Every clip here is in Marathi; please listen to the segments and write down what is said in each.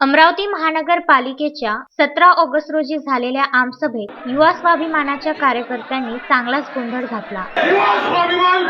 अमरावती महानगरपालिकेच्या सतरा ऑगस्ट रोजी झालेल्या आमसभेत युवा स्वाभिमानाच्या कार्यकर्त्यांनी चांगलाच गोंधळ घातला. युवा स्वाभिमान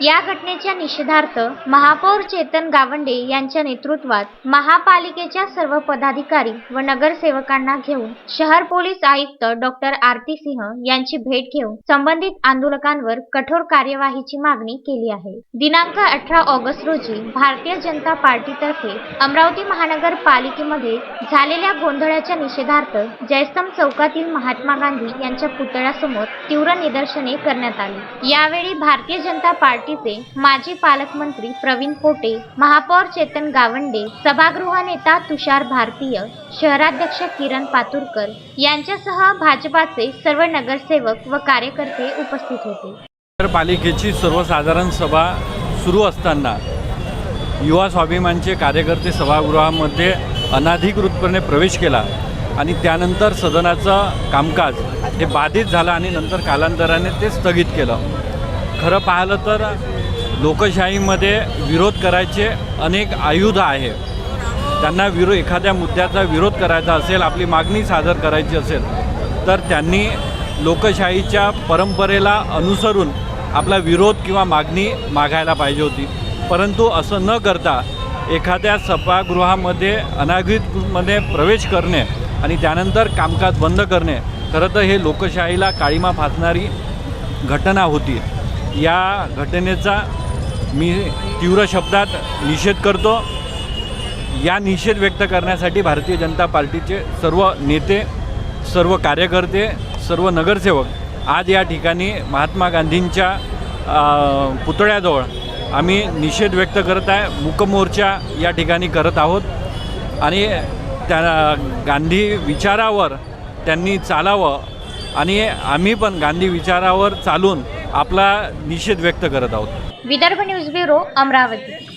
या घटनेच्या निषेधार्थ महापौर चेतन गावंडे यांच्या नेतृत्वात महापालिकेच्या सर्व पदाधिकारी व नगरसेवकांना घेऊन शहर पोलीस आयुक्त डॉक्टर आरती सिंह यांची भेट घेऊन संबंधित आंदोलकांवर कठोर कार्यवाहीची मागणी केली आहे. दिनांक अठरा ऑगस्ट रोजी भारतीय जनता पार्टीतर्फे अमरावती महानगरपालिकेमध्ये झालेल्या गोंधळाच्या निषेधार्थ जयस्तंभ चौकातील महात्मा गांधी यांच्या पुतळ्यासमोर तीव्र निदर्शने करण्यात आली. यावेळी भारतीय जनता पार्टी पालिकेचे माजी पालकमंत्री प्रवीण पोटे महापौर चेतन गावंडे सभागृह नेता तुषार भारतीय शहराध्यक्ष किरण पातुरकर यांच्यासह भाजपाचे सर्व नगरसेवक व कार्यकर्ते उपस्थित होते. नगरपालिकेची सर्वसाधारण सभा सुरू असताना युवा स्वाभिमानचे कार्यकर्ते सभागृहामध्ये अनाधिकृतपणे प्रवेश केला आणि त्यानंतर सदनाचं कामकाज हे बाधित झालं आणि नंतर कालांतराने ते स्थगित केलं. खरं पाहिलं तर लोकशाहीमध्ये विरोध करायचे अनेक आयुध आहे. त्यांना विरो एखाद्या मुद्द्याचा विरोध करायचा असेल आपली मागणी सादर करायची असेल तर त्यांनी लोकशाहीच्या परंपरेला अनुसरून आपला विरोध किंवा मागणी मागायला पाहिजे होती. परंतु असं न करता एखाद्या सभागृहामध्ये अनागृतमध्ये प्रवेश करणे आणि त्यानंतर कामकाज बंद करणे खरं तर हे लोकशाहीला काळीमा फासणारी घटना होती. या घटनेचा मी तीव्र शब्दात निषेध करतो. या निषेध व्यक्त करण्यासाठी भारतीय जनता पार्टीचे सर्व नेते सर्व कार्यकर्ते सर्व नगरसेवक आज या ठिकाणी महात्मा गांधींच्या पुतळ्याजवळ आम्ही निषेध व्यक्त करत आहे. मुकमोर्चा या ठिकाणी करत आहोत. आणि त्या गांधी विचारावर त्यांनी चालावं. आणि आम्ही पण गांधी विचारावर चालून आपला निषेध व्यक्त करत आहोत. Vidarbha news bureau Amravati.